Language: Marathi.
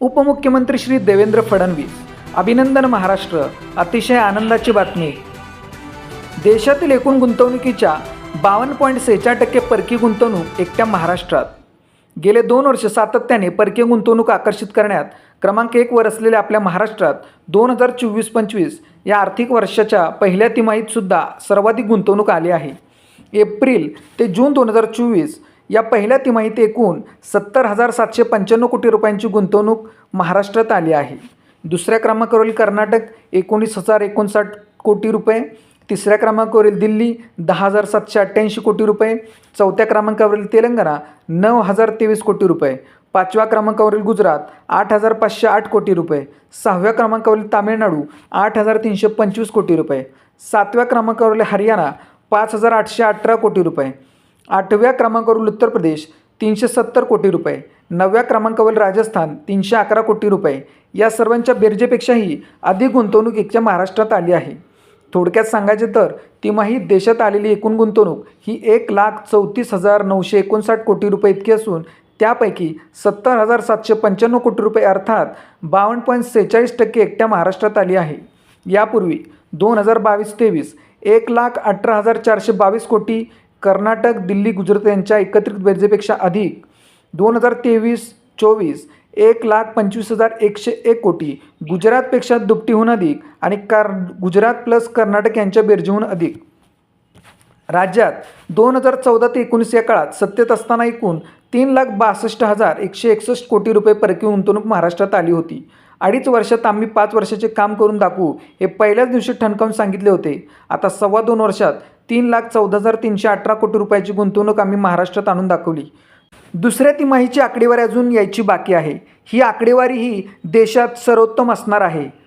उपमुख्यमंत्री श्री देवेंद्र फडणवीस. अभिनंदन महाराष्ट्र. अतिशय आनंदाची बातमी. देशातील एकूण गुंतवणुकीच्या बावन्न पॉईंट सेहेचाळ टक्के परकीय गुंतवणूक एकट्या महाराष्ट्रात. गेले दोन वर्ष सातत्याने परकीय गुंतवणूक आकर्षित करण्यात क्रमांक एकवर असलेल्या आपल्या महाराष्ट्रात दोन हजार चोवीस पंचवीस या आर्थिक वर्षाच्या पहिल्या तिमाहीत सुद्धा सर्वाधिक गुंतवणूक आली आहे. एप्रिल ते जून दोन हजार चोवीस या पहिल्या तिमाहीत एकूण सत्तर हजार सातशे पंच्याण्णव कोटी रुपयांची गुंतवणूक महाराष्ट्रात आली आहे. दुसऱ्या क्रमांकावरील कर्नाटक एकोणीस हजार एकोणसाठ कोटी रुपये तिसऱ्या क्रमांकावरील दिल्ली दहा हजार सातशे अठ्ठ्याऐंशी कोटी रुपये चौथ्या क्रमांकावरील तेलंगणा नऊ हजार तेवीस कोटी रुपये पाचव्या क्रमांकावरील गुजरात आठ हजार पाचशे आठ कोटी रुपये सहाव्या क्रमांकावरील तामिळनाडू आठ हजार तीनशे पंचवीस कोटी रुपये सातव्या क्रमांकावरील हरियाणा पाच हजार आठशे अठरा कोटी रुपये आठव्या क्रमांकावरील उत्तर प्रदेश तीनशे सत्तर कोटी रुपये. नवव्या क्रमांकावरील राजस्थान तीनशे अकरा कोटी रुपये. या सर्वांच्या बेरजेपेक्षाही अधिक गुंतवणूक एकच्या महाराष्ट्रात आली आहे. थोडक्यात सांगायचे तर तिमाही देशात आलेली एकूण गुंतवणूक ही एक लाख चौतीस हजार नऊशे एकोणसाठ कोटी रुपये इतकी असून त्यापैकी सत्तर हजार सातशे पंच्याण्णव कोटी रुपये अर्थात बावन्न पॉईंट सेहेचाळीस टक्के एकट्या महाराष्ट्रात आली आहे. यापूर्वी दोन हजार बावीस तेवीस एक लाख अठरा हजार चारशे बावीस कोटी कर्नाटक दिल्ली गुजरात यांच्या एकत्रित बेरजेपेक्षा अधिक. दोन हजार तेवीस चोवीस एक लाख पंचवीस हजार एकशे एक कोटी. गुजरातपेक्षा दुपटीहून अधिक आणि कार गुजरात प्लस कर्नाटक यांच्या बेरजेहून अधिक. राज्यात दोन हजार चौदा ते एकोणीस या काळात सत्तेत असताना एकूण तीन लाख बासष्ट हजार एकशे एकसष्ट कोटी रुपये परकीय गुंतवणूक महाराष्ट्रात आली होती. अडीच वर्षात आम्ही पाच वर्षाचे काम करून दाखवू हे पहिल्याच दिवशी ठणकावून सांगितले होते. आता सव्वा दोन वर्षात तीन लाख चौदा हजार तीनशे अठरा कोटी रुपयाची गुंतवणूक आम्ही महाराष्ट्रात आणून दाखवली. दुसऱ्या तिमाहीची आकडेवारी अजून यायची बाकी आहे. ही आकडेवारी ही देशात सर्वोत्तम असणार आहे.